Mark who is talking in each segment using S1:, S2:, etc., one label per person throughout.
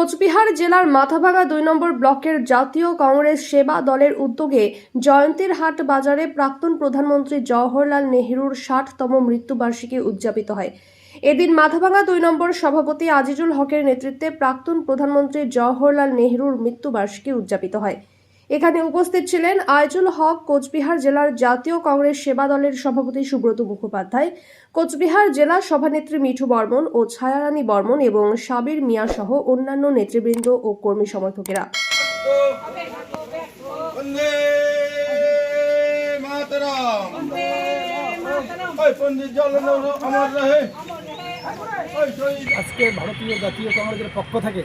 S1: কোচবিহার জেলার মাথাভাঙা দুই নম্বর ব্লকের জাতীয় কংগ্রেস সেবা দলের উদ্যোগে জয়ন্তীর হাট বাজারে প্রাক্তন প্রধানমন্ত্রী জওহরলাল নেহরুর ষাটতম মৃত্যুবার্ষিকী উদযাপিত হয়। এদিন মাথাভাঙা দুই নম্বর সভাপতি আজিজুল হকের নেতৃত্বে প্রাক্তন প্রধানমন্ত্রী জওহরলাল নেহরুর মৃত্যুবার্ষিকী উদযাপিত হয়। এখানে উপস্থিত ছিলেন আয়জুল হক কোচবিহার জেলার জাতীয় কংগ্রেস সেবা দলের সভাপতি সুব্রত মুখোপাধ্যায় কোচবিহার জেলা সভানেত্রী মিঠু বর্মন ও ছায়ারানী বর্মন এবং সাবির মিয়া সহ অন্যান্য নেতৃবৃন্দ ও কর্মী সমর্থকেরা।
S2: আজকে ভারতীয় জাতীয় কংগ্রেসের পক্ষ থেকে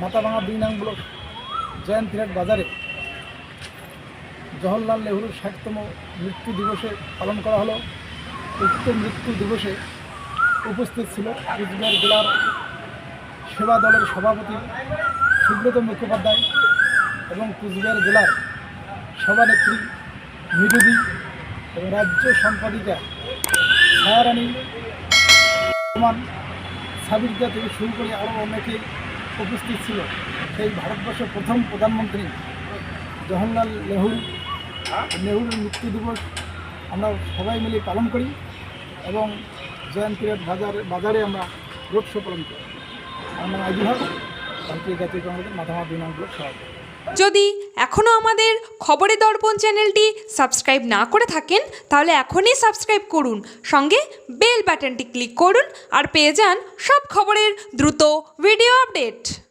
S2: মাথাভাঙা দুই নং ব্লক জয়ন্তীহাট বাজারে। জওহরলাল নেহরুর ষাটতম মৃত্যু দিবসে পালন করা হলো। উক্ত মৃত্যু দিবসে উপস্থিত ছিল কুচবিহার জেলার সেবা দলের সভাপতি সুব্রত মুখোপাধ্যায় এবং কুচবিহার জেলার সভানেত্রী মৃদুদি এবং রাজ্য সম্পাদিকা ছায়ারানী রহমান সাবিরদা থেকে শুরু করে আরও অনেকেই উপস্থিত ছিল। সেই ভারতবর্ষের প্রথম প্রধানমন্ত্রী জওহরলাল নেহরু। নেহরুর মৃত্যু দিবস আমরা সবাই মিলে পালন করি এবং জয়ন্তীর বাজারে বাজারে আমরা রোড শো পালন করি। আমার আইজুল ভারতীয় জাতীয় কংগ্রেসের মাথামা সভাপতি।
S3: যদি এখনও আমাদের খবরের দর্পণ চ্যানেলটি সাবস্ক্রাইব না করে থাকেন, তাহলে এখনই সাবস্ক্রাইব করুন। সঙ্গে বেল বাটনটি ক্লিক করুন আর পেয়ে যান সব খবরের দ্রুত ভিডিও আপডেট।